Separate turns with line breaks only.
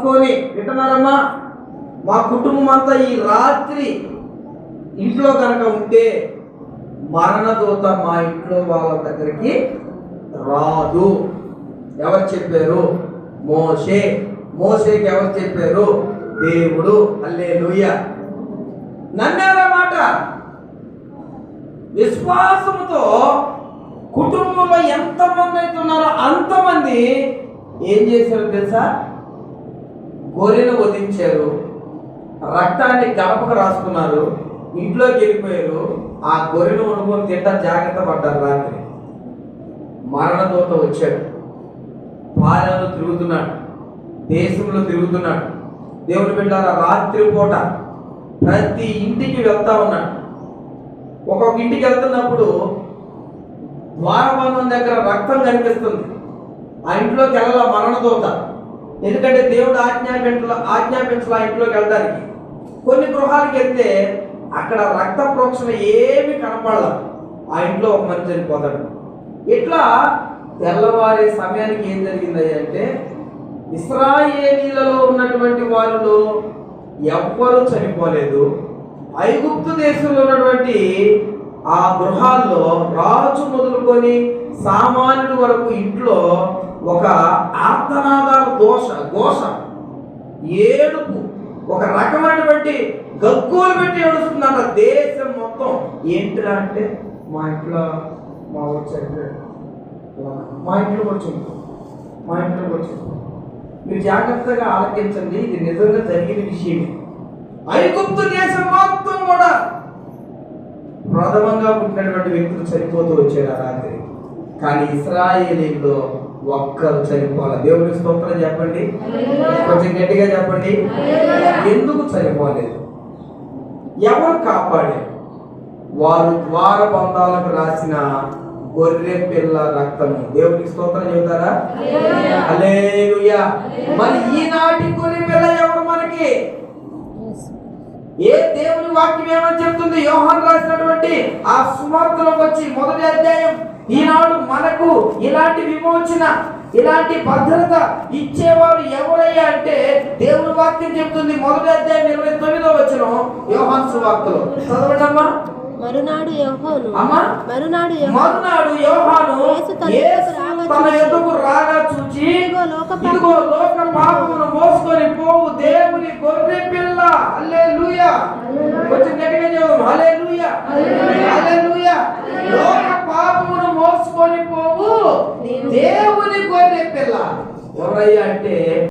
రాసుకొని వింటున్నారమ్మా? మా కుటుంబం అంతా ఈ రాత్రి ఇంట్లో కనుక ఉంటే మరణదూత మా ఇంట్లో వాళ్ళ దగ్గరికి రాదు. ఎవరు చెప్పారు? మోషే. మోసేకి ఎవరు చెప్పారు? దేవుడు. అల్లే లూయ మాట? విశ్వాసంతో కుటుంబంలో ఎంతమంది అయితే ఉన్నారో అంతమంది ఏం చేశారు తెలుసా? గొర్రెను వధించారు. రక్తాన్ని గడపకు రాసుకున్నారు. ఇంట్లోకి వెళ్ళిపోయారు. ఆ గొర్రెను వండుకొని తింటా జాగ్రత్త పడ్డారు రాత్రి. మరణదూత వచ్చాడు. పాలనలో తిరుగుతున్నాడు. దేశంలో తిరుగుతున్నాడు. దేవుని బిడ్డాల రాత్రి పూట ప్రతి ఇంటికి వెళ్తా ఉన్నాడు. ఒక్కొక్క ఇంటికి వెళ్తున్నప్పుడు ద్వారబంధం దగ్గర రక్తం కనిపిస్తుంది. ఆ ఇంట్లోకి వెళ్ళాల మరణదూత? ఎందుకంటే దేవుడు ఆజ్ఞాపించల ఆజ్ఞాపించాల ఇంట్లోకి వెళ్ళడానికి కొన్ని గృహాలకు వెళ్తే అక్కడ రక్త ప్రోక్షణ ఏమి కనపడదు. ఆ ఇంట్లో ఒక మనిషి చనిపోతాడు. ఇట్లా తెల్లవారే సమయానికి ఏం జరిగింది అంటే ఇస్రాయేలీలలో ఉన్నటువంటి వారిలో ఎవ్వరూ చనిపోలేదు. ఐగుప్తు దేశంలో ఉన్నటువంటి ఆ గృహాల్లో రాజు మొదలుకొని సామాన్యుడు వరకు ఇంట్లో ఒక ఆర్తనాదాల దోష ఘోష ఏడుపు ఒక రకమైనటువంటి గగ్గోలు పెట్టి ఏడుస్తుందంట దేశం మొత్తం ఏంటిరా అంటే మా ఇంట్లో మా ఊరు మా ఇంట్లో కూడా మా ఇంట్లో కూడా మీరు జాగ్రత్తగా ఆలకించండి ఇది నిజంగా జరిగిన విషయమే. ఐగుప్తు దేశం మొత్తం కూడా ప్రథమంగా పుట్టినటువంటి వ్యక్తులు చనిపోతూ వచ్చారు ఆ రాత్రి. కానీ ఇస్రాయేలీలో ఒక్కరు చనిపోవాలి. దేవుని స్తోత్రం చెప్పండి. కొంచెం గట్టిగా చెప్పండి. ఎందుకు చనిపోలేదు? ఎవరు కాపాడారు? వారు ద్వార బంధాలకు రాసిన గొర్రె పిల్ల రక్తము. దేవునికి స్తోత్రం చెబుతారా? హల్లెలూయా. మరి ఈనాటి గొర్రె పిల్ల ఎవరు మనకి? ఏ దేవుని వాక్యం ఏమని చెప్తుంది? యోహాన్ రాసినటువంటి ఆ సువార్తలోకి వచ్చి మొదటి అధ్యాయం ఈనాడు మనకు ఇలాంటి విమోచన ఇలాంటి భద్రత ఇచ్చేవారు ఎవరయ్యా అంటే దేవుని వాక్యం చెప్తుంది మొదటి అధ్యాయం ఇరవై తొమ్మిదో వచ్చిన యోహాన్ సువార్తలో. చదవండి అమ్మా
మరునాడు యెహోను.
అమ్మా.
మరునాడు
మరునాడు యోహాను
తన ఎదుకు రాగా చూచి, ఇదిగో లోక
పాపమును మోసుకొని పోవు దేవుని గొర్రె పిల్ల చెప్పు హల్లెలూయా. హల్లెలూయా. లోక పాపమును మోసుకొని పోవు. దేవుని గొర్రె పిల్ల. ఎవరయ్యా అంటే